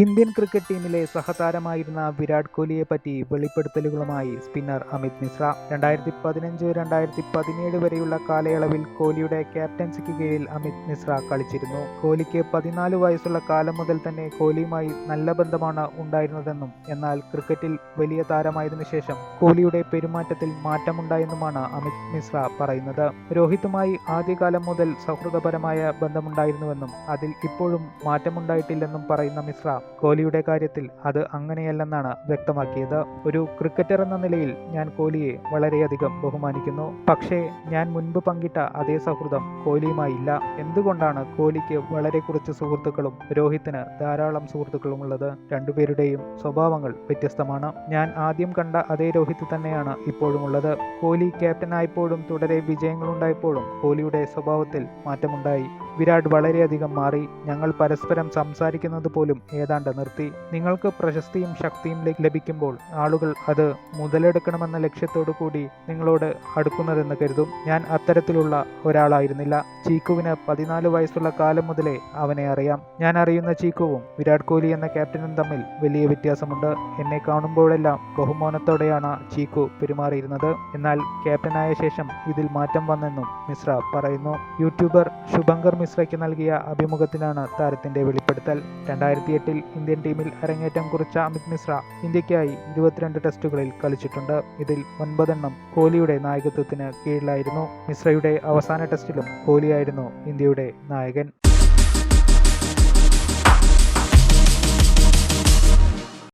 Indian cricket ടീമിലെ സഹതാരമായിരുന്ന വിരാട് കോഹ്ലിയെ പറ്റി വെളിപ്പെടുത്തലുകളുമായി spinner Amit Mishra. രണ്ടായിരത്തി പതിനഞ്ച് രണ്ടായിരത്തി പതിനേഴ് വരെയുള്ള കാലയളവിൽ കോഹ്ലിയുടെ ക്യാപ്റ്റൻസിക്ക് കീഴിൽ അമിത് മിശ്ര കളിച്ചിരുന്നു. കോഹ്ലിക്ക് പതിനാല് വയസ്സുള്ള കാലം മുതൽ തന്നെ കോഹ്ലിയുമായി നല്ല ബന്ധമാണ് ഉണ്ടായിരുന്നതെന്നും എന്നാൽ ക്രിക്കറ്റിൽ വലിയ താരമായതിനു ശേഷം കോഹ്ലിയുടെ പെരുമാറ്റത്തിൽ മാറ്റമുണ്ടായെന്നുമാണ് അമിത് മിശ്ര പറയുന്നത്. രോഹിത്തുമായി ആദ്യകാലം മുതൽ സൗഹൃദപരമായ ബന്ധമുണ്ടായിരുന്നുവെന്നും അതിൽ ഇപ്പോഴും മാറ്റമുണ്ടായിട്ടില്ലെന്നും പറയുന്ന മിശ്ര കോഹ്ലിയുടെ കാര്യത്തിൽ അത് അങ്ങനെയല്ലെന്നാണ് വ്യക്തമാക്കിയത്. ഒരു ക്രിക്കറ്റർ എന്ന നിലയിൽ ഞാൻ കോഹ്ലിയെ വളരെയധികം ബഹുമാനിക്കുന്നു. പക്ഷേ ഞാൻ മുൻപ് പങ്കിട്ട അതേ സൗഹൃദം കോഹ്ലിയുമായില്ല എന്തുകൊണ്ടാണ് കോഹ്ലിക്ക് വളരെ കുറച്ച് സുഹൃത്തുക്കളും രോഹിത്തിന് ധാരാളം സുഹൃത്തുക്കളും ഉള്ളത്? രണ്ടുപേരുടെയും സ്വഭാവങ്ങൾ വ്യത്യസ്തമാണ്. ഞാൻ ആദ്യം കണ്ട അതേ രോഹിത് തന്നെയാണ് ഇപ്പോഴും ഉള്ളത്. കോഹ്ലി ക്യാപ്റ്റനായപ്പോഴും തുടരെ വിജയങ്ങളുണ്ടായപ്പോഴും കോഹ്ലിയുടെ സ്വഭാവത്തിൽ മാറ്റമുണ്ടായി. വിരാട് വളരെയധികം മാറി. ഞങ്ങൾ പരസ്പരം സംസാരിക്കുന്നത് പോലും ഏതാണ്ട് നിർത്തി. നിങ്ങൾക്ക് പ്രശസ്തിയും ശക്തിയും ലഭിക്കുമ്പോൾ ആളുകൾ അത് മുതലെടുക്കണമെന്ന ലക്ഷ്യത്തോടു കൂടി നിങ്ങളോട് അടുക്കുന്നതെന്ന് കരുതും. ഞാൻ അത്തരത്തിലുള്ള ഒരാളായിരുന്നില്ല. ചീക്കുവിന് പതിനാല് വയസ്സുള്ള കാലം മുതലേ അവനെ അറിയാം. ഞാൻ അറിയുന്ന ചീക്കുവും വിരാട് കോഹ്ലി എന്ന ക്യാപ്റ്റനും തമ്മിൽ വലിയ വ്യത്യാസമുണ്ട്. എന്നെ കാണുമ്പോഴെല്ലാം ബഹുമാനത്തോടെയാണ് ചീക്കു പെരുമാറിയിരുന്നത്. എന്നാൽ ക്യാപ്റ്റനായ ശേഷം ഇതിൽ മാറ്റം വന്നെന്നും മിശ്ര പറയുന്നു. യൂട്യൂബർ ശുഭങ്കർ മിശ്രയ്ക്ക് നൽകിയ അഭിമുഖത്തിലാണ് താരത്തിന്റെ വെളിപ്പെടുത്തൽ. രണ്ടായിരത്തി എട്ടിൽ ഇന്ത്യൻ ടീമിൽ അരങ്ങേറ്റം കുറിച്ച അമിത് മിശ്ര ഇന്ത്യക്കായി ഇരുപത്തിരണ്ട് ടെസ്റ്റുകളിൽ കളിച്ചിട്ടുണ്ട്. ഇതിൽ ഒൻപതെണ്ണം കോഹ്ലിയുടെ നായകത്വത്തിന് കീഴിലായിരുന്നു. മിശ്രയുടെ അവസാന ടെസ്റ്റിലും കോഹ്ലിയായിരുന്നു ഇന്ത്യയുടെ നായകൻ.